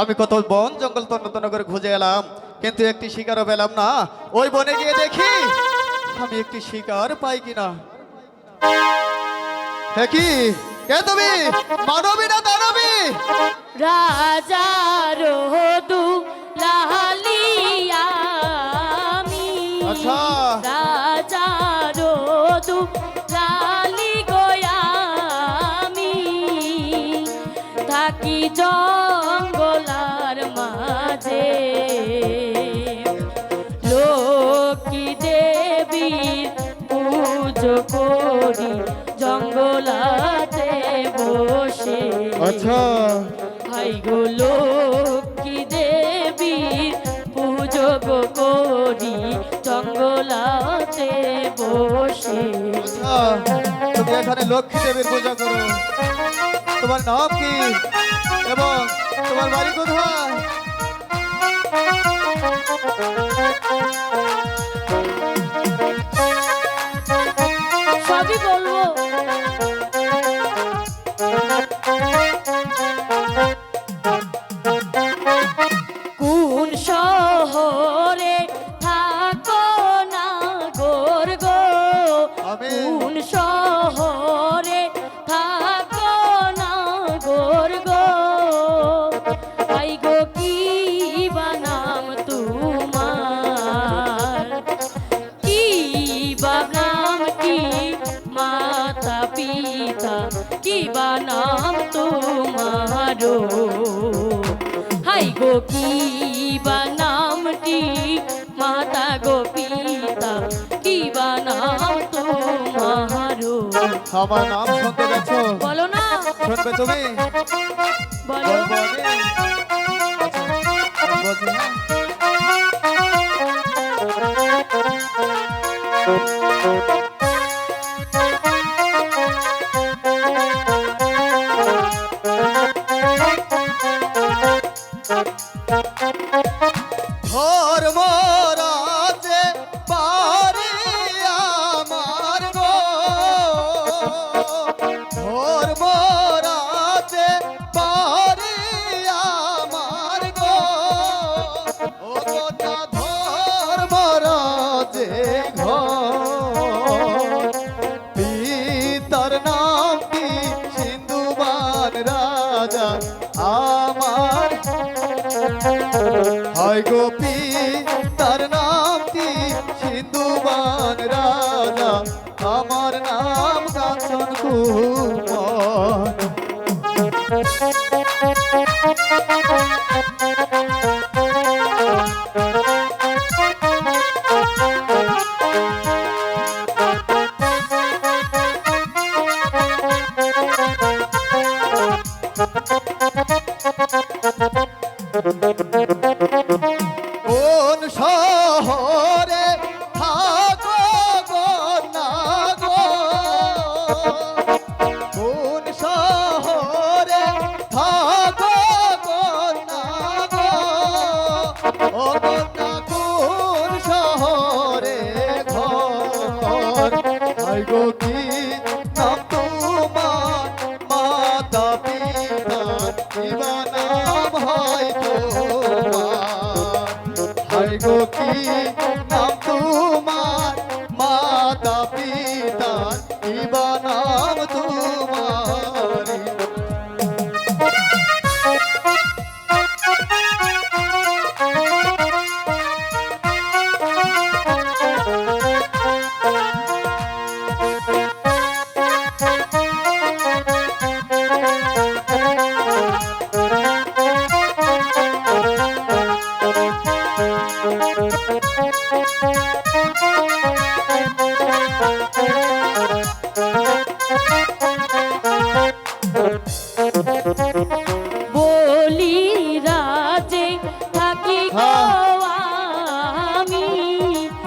আমি কত বন জঙ্গল তন্ন করে খুঁজে এলাম, কিন্তু একটি শিকারও পেলাম না। ওই বনে গিয়ে দেখি আমি একটি শিকার পাই কিনা। হ্যাঁ কি? কে তুমি? মানবী না দানবী? রাজা রোদু মাঝে। লক্ষ্মী দেবীর পুজো করি জঙ্গলাতে বসে। আচ্ছা। হাই গো পুজো গো করি জঙ্গলাতে বসে। আচ্ছা তুমি এখানে লক্ষ্মী দেবীর পূজা করো। তোমার নাম কি? এবং তোমার বাড়ি কোথায়? তোমারো হাই গো কি বানামটি মাতা গো পিতা কি বানাম তোমারো? আমার নাম শুনতে গেছ বলো না। শুনবে তুমি? বলো। বলব হায় গোপী? তার নাম কি? সিন্ধুবান রাজা। আমার নাম কাঞ্চন কুমার। কোন আই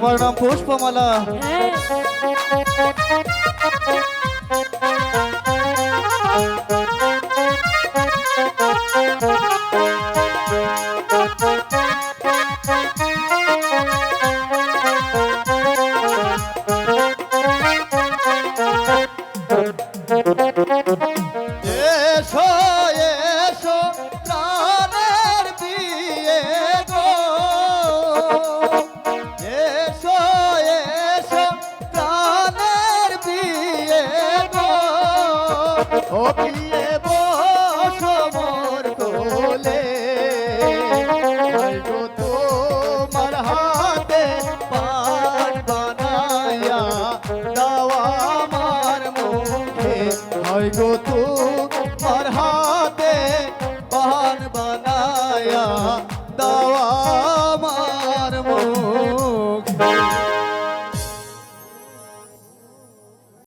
তোমার নাম পুষ্পমালা।